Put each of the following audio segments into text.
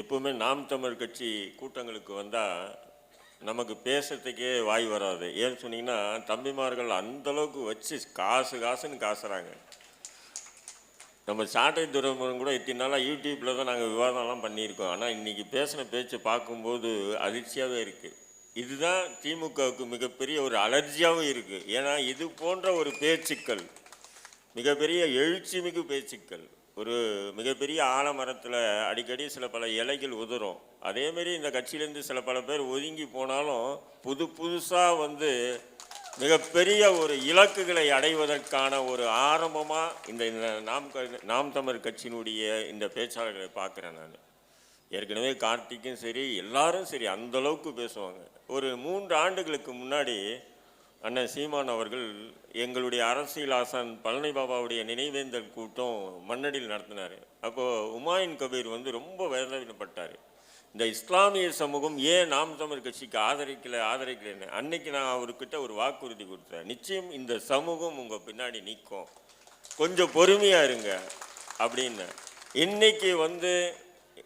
எப்பவுமே நாம் தமிழ் கட்சி கூட்டங்களுக்கு வந்தால் நமக்கு பேசுறதுக்கே வாய் வராது. ஏன்னு சொன்னீங்கன்னா தம்பிமார்கள் அந்த அளவுக்கு வச்சு காசு காசுன்னு காசுறாங்க. நம்ம சாட்டை துறைமுகம் கூட இத்தனை நாளாக யூடியூப்பில் தான் நாங்கள் விவாதம்லாம் பண்ணியிருக்கோம். ஆனால் இன்றைக்கி பேசின பேச்சை பார்க்கும்போது அதிர்ச்சியாகவே இருக்குது இதுதான் திமுகவுக்கு மிகப்பெரிய ஒரு அலர்ஜியாகவும் இருக்குது ஏன்னா இது போன்ற ஒரு பேச்சுக்கள் மிகப்பெரிய எழுச்சிமிகு பேச்சுக்கள் ஒரு மிகப்பெரிய ஆலமரத்தில் அடிக்கடி சில பல இலைகள் உதிரும் அதேமாரி இந்த கட்சியிலேருந்து சில பல பேர் ஒதுங்கி போனாலும் புது புதுசாக வந்து மிகப்பெரிய ஒரு இலக்குகளை அடைவதற்கான ஒரு ஆரம்பமாக இந்த இந்த நாம் க- நாம் தமிழ் கட்சியினுடைய இந்த பேச்சாளர்களை பார்க்குறேன் நான். ஏற்கனவே கார்த்திக்கும் சரி எல்லாரும் சரி அந்த அளவுக்கு பேசுவாங்க. ஒரு மூன்று ஆண்டுகளுக்கு முன்னாடி அண்ணன் சீமான் அவர்கள் எங்களுடைய அரசியல் ஆசான் பழனி பாபாவுடைய நினைவேந்தல் கூட்டம் மண்ணடியில் நடத்தினார். அப்போது உமாயின் கபீர் வந்து ரொம்ப வேதனைப்பட்டார். இந்த இஸ்லாமிய சமூகம் ஏன் நாம் தமிழ் கட்சிக்கு ஆதரிக்கலை ஆதரிக்கலைன்னு? அன்னைக்கு நான் அவர்கிட்ட ஒரு வாக்குறுதி கொடுத்தேன். நிச்சயம் இந்த சமூகம் உங்கள் பின்னாடி நிற்கும். கொஞ்சம் பொறுமையாக இருங்க அப்படின்னு. இன்னைக்கு வந்து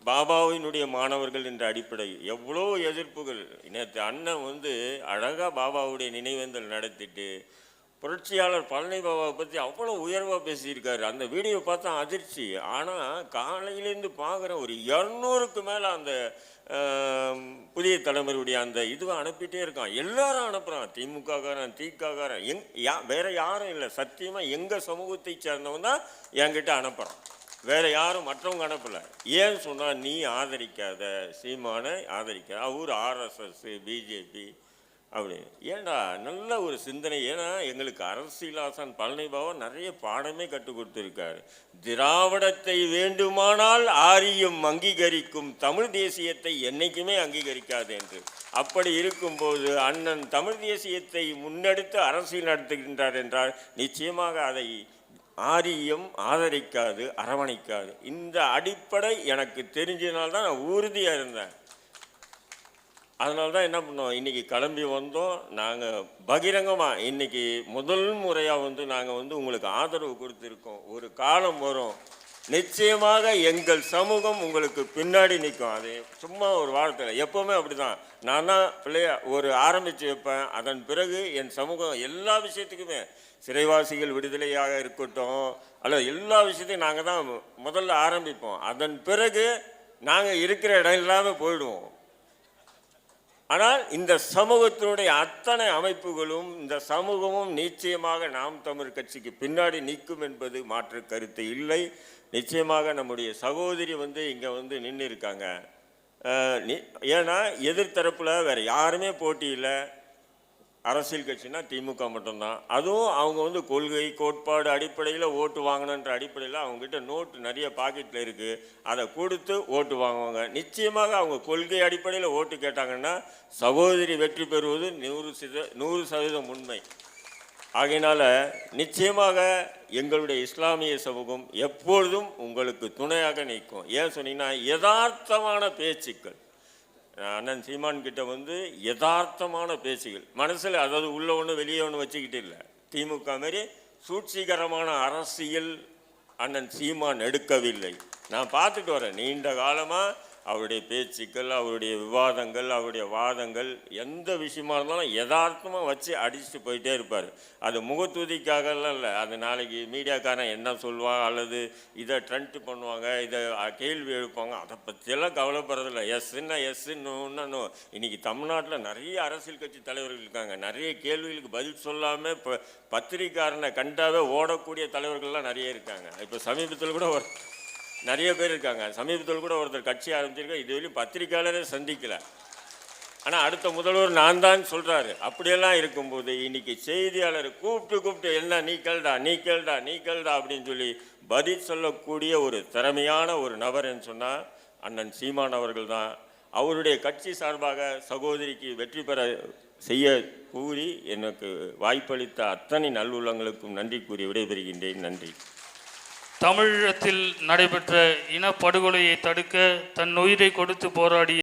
பாபாவினுடைய மாணவர்கள் என்ற அடிப்படை எவ்வளோ எதிர்ப்புகள். நேற்று அண்ணன் வந்து அழகாக பாபாவுடைய நினைவேந்தல் நடத்திட்டு புரட்சியாளர் பழனி பாபாவை பற்றி அவ்வளோ உயர்வாக பேசியிருக்காரு. அந்த வீடியோ பார்த்தா அதிர்ச்சி. ஆனால் காலையிலேருந்து பார்க்குற ஒரு இரநூறுக்கு மேலே அந்த புதிய தலைமுறையுடைய அந்த இதுவை அனுப்பிட்டே இருக்கான். எல்லாரும் அனுப்புகிறான் திமுககாரன் திகாரன் எங் யா வேறு யாரும் இல்லை. சத்தியமாக எங்கள் சமூகத்தை சேர்ந்தவன் தான் என்கிட்ட அனுப்புகிறான் வேற யாரும் மற்றவங்க அனுப்பல. ஏன்னு சொன்னா நீ ஆதரிக்காத சீமானை ஆதரிக்காத அவர் ஆர்எஸ்எஸ் பிஜேபி அப்படி. ஏன்டா நல்ல ஒரு சிந்தனை. ஏன்னா எங்களுக்கு அரசியலாசன் பழனி நிறைய பாடமே கற்றுக் கொடுத்துருக்காரு. திராவிடத்தை வேண்டுமானால் ஆரியும் அங்கீகரிக்கும் தமிழ் தேசியத்தை என்னைக்குமே அங்கீகரிக்காது என்று. அப்படி இருக்கும்போது அண்ணன் தமிழ் தேசியத்தை முன்னெடுத்து அரசியல் நடத்துகின்றார் என்றால் நிச்சயமாக அதை ஆரியம் ஆதரிக்காது அரவணைக்காது. இந்த அடிப்படை எனக்கு தெரிஞ்சதுனால தான் நான் உறுதியாக இருந்தேன். அதனால தான் என்ன பண்ணோம்? இன்றைக்கி கிளம்பி வந்தோம். நாங்கள் பகிரங்கமாக இன்றைக்கி முதல் முறையாக வந்து நாங்கள் வந்து உங்களுக்கு ஆதரவு கொடுத்துருக்கோம். ஒரு காலம் வரும். நிச்சயமாக எங்கள் சமூகம் உங்களுக்கு பின்னாடி நிற்கும். அது சும்மா ஒரு வார்த்தை எப்போவுமே அப்படி தான் நான் தான் பிள்ளைய ஒரு ஆரம்பித்து வைப்பேன். அதன் பிறகு என் சமூகம் எல்லா விஷயத்துக்குமே சிறைவாசிகள் விடுதலையாக இருக்கட்டும் அல்லது எல்லா விஷயத்தையும் நாங்கள் தான் முதல்ல ஆரம்பிப்போம். அதன் பிறகு நாங்கள் இருக்கிற இடம் இல்லாமல் போயிடுவோம். ஆனால் இந்த சமூகத்தினுடைய அத்தனை அமைப்புகளும் இந்த சமூகமும் நிச்சயமாக நாம் தமிழ் கட்சிக்கு பின்னாடி நிற்கும் என்பது மாற்று கருத்து இல்லை. நிச்சயமாக நம்முடைய சகோதரி வந்து இங்கே வந்து நின்று இருக்காங்க நி- ஏன்னா எதிர்த்தரப்பில் வேறு யாருமே போட்டி இல்லை. அரசியல் கட்சினா திமுக மட்டும்தான். அதுவும் அவங்க வந்து கொள்கை கோட்பாடு அடிப்படையில் ஓட்டு வாங்கணுன்ற அடிப்படையில் அவங்ககிட்ட நோட்டு நிறைய பாக்கெட்டில் இருக்குது அதை கொடுத்து ஓட்டு வாங்குவாங்க. நிச்சயமாக அவங்க கொள்கை அடிப்படையில் ஓட்டு கேட்டாங்கன்னா சகோதரி வெற்றி பெறுவது நூறு சத நூறு சதவீதம் உண்மை. ஆகையினால் நிச்சயமாக எங்களுடைய இஸ்லாமிய சமூகம் எப்பொழுதும் உங்களுக்கு துணையாக நிற்கும். ஏன் சொன்னீங்கன்னா யதார்த்தமான பேச்சுக்கள். அண்ணன் சீமான் கிட்ட வந்து யதார்த்தமான பேச்சுகள். மனசில் அதாவது உள்ள ஒன்று வெளியே ஒன்று வச்சுக்கிட்டு இல்லை. திமுக மாரி சூழ்ச்சிகரமான அரசியல் அண்ணன் சீமான் எடுக்கவில்லை. நான் பார்த்துட்டு வரேன். நீண்ட காலமாக அவருடைய பேச்சுக்கள் அவருடைய விவாதங்கள் அவருடைய வாதங்கள் எந்த விஷயமா இருந்தாலும் யதார்த்தமாக வச்சு அடிச்சுட்டு போயிட்டே இருப்பார். அது முகத்துதிக்காகலாம் இல்லை. அது நாளைக்கு மீடியாக்காரன் என்ன சொல்லுவான் அல்லது இதை ட்ரெண்ட் பண்ணுவாங்க இதை கேள்வி எழுப்பாங்க அதை பற்றியெல்லாம் கவலைப்படுறதில்ல. எஸ்ன்னா எஸ்ன்னு நோ இன்னைக்கு தமிழ்நாட்டில் நிறைய அரசியல் கட்சி தலைவர்கள் இருக்காங்க. நிறைய கேள்விகளுக்கு பதில் சொல்லாமல் இப்போ பத்திரிக்காரனை கண்டாவே ஓடக்கூடிய தலைவர்கள்லாம் நிறைய இருக்காங்க. இப்போ சமீபத்தில் கூட ஒரு நிறைய பேர் இருக்காங்க. சமீபத்தில் கூட ஒருத்தர் கட்சி ஆரம்பிச்சிருக்கா இதுவரையும் பத்திரிக்கையாளரே சந்திக்கல. ஆனால் அடுத்த முதல்வர் நான் தான் சொல்கிறாரு அப்படியெல்லாம் இருக்கும்போது இன்னைக்கு செய்தியாளர் கூப்பிட்டு கூப்பிட்டு என்ன நீ கேள்டா நீ கேள்டா நீ கேள்டா அப்படின்னு சொல்லி பதில் சொல்லக்கூடிய ஒரு திறமையான ஒரு நபர்ன்னு சொன்னால் அண்ணன் சீமான் அவர்கள் தான். அவருடைய கட்சி சார்பாக சகோதரிக்கு வெற்றி பெற செய்ய கூறி எனக்கு வாய்ப்பளித்த அத்தனை நல்லுள்ளங்களுக்கும் நன்றி கூறி விடைபெறுகின்றேன். நன்றி. தமிழகத்தில் நடைபெற்ற இனப்படுகொலையை தடுக்க தன் உயிரை கொடுத்து போராடிய